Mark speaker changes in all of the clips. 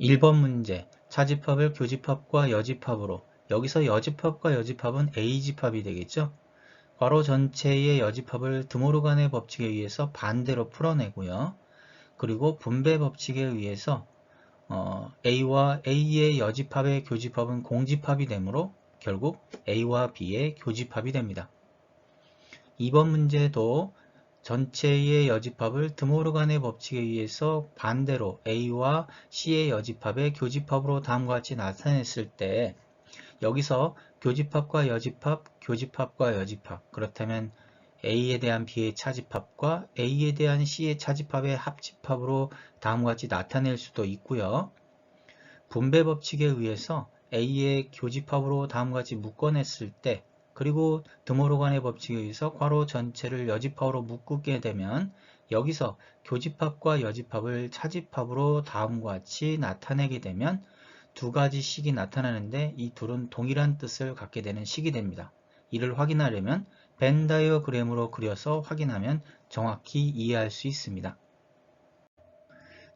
Speaker 1: 1번 문제 차집합을 교집합과 여집합으로 여기서 여집합과 여집합은 A집합이 되겠죠. 괄호 전체의 여집합을 드모르간의 법칙에 의해서 반대로 풀어내고요. 그리고 분배 법칙에 의해서 어, A와 A의 여집합의 교집합은 공집합이 되므로 결국 A와 B의 교집합이 됩니다. 2번 문제도 전체의 여집합을 드모르간의 법칙에 의해서 반대로 A와 C의 여집합의 교집합으로 다음과 같이 나타냈을 때 여기서 교집합과 여집합, 교집합과 여집합 그렇다면 A에 대한 B의 차집합과 A에 대한 C의 차집합의 합집합으로 다음과 같이 나타낼 수도 있고요. 분배 법칙에 의해서 A의 교집합으로 다음과 같이 묶어냈을 때 그리고 드모르간의 법칙에 의해서 괄호 전체를 여집합으로 묶게 되면 여기서 교집합과 여집합을 차집합으로 다음과 같이 나타내게 되면 두 가지 식이 나타나는데 이 둘은 동일한 뜻을 갖게 되는 식이 됩니다. 이를 확인하려면 벤 다이어그램으로 그려서 확인하면 정확히 이해할 수 있습니다.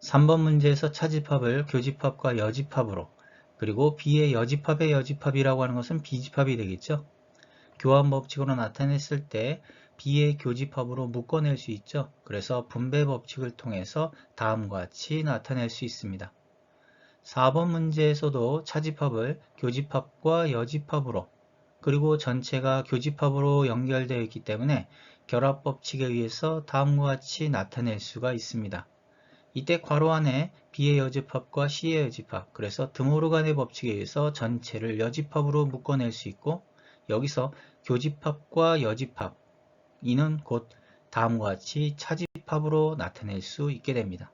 Speaker 1: 3번 문제에서 차집합을 교집합과 여집합으로 그리고 B의 여집합의 여집합이라고 하는 것은 B집합이 되겠죠. 교환 법칙으로 나타냈을 때 B의 교집합으로 묶어낼 수 있죠. 그래서 분배 법칙을 통해서 다음과 같이 나타낼 수 있습니다. 4번 문제에서도 차집합을 교집합과 여집합으로 그리고 전체가 교집합으로 연결되어 있기 때문에 결합 법칙에 의해서 다음과 같이 나타낼 수가 있습니다. 이때 괄호 안에 B의 여집합과 C의 여집합 그래서 드모르간의 법칙에 의해서 전체를 여집합으로 묶어낼 수 있고 여기서 교집합과 여집합 이는 곧 다음과 같이 차집합으로 나타낼 수 있게 됩니다.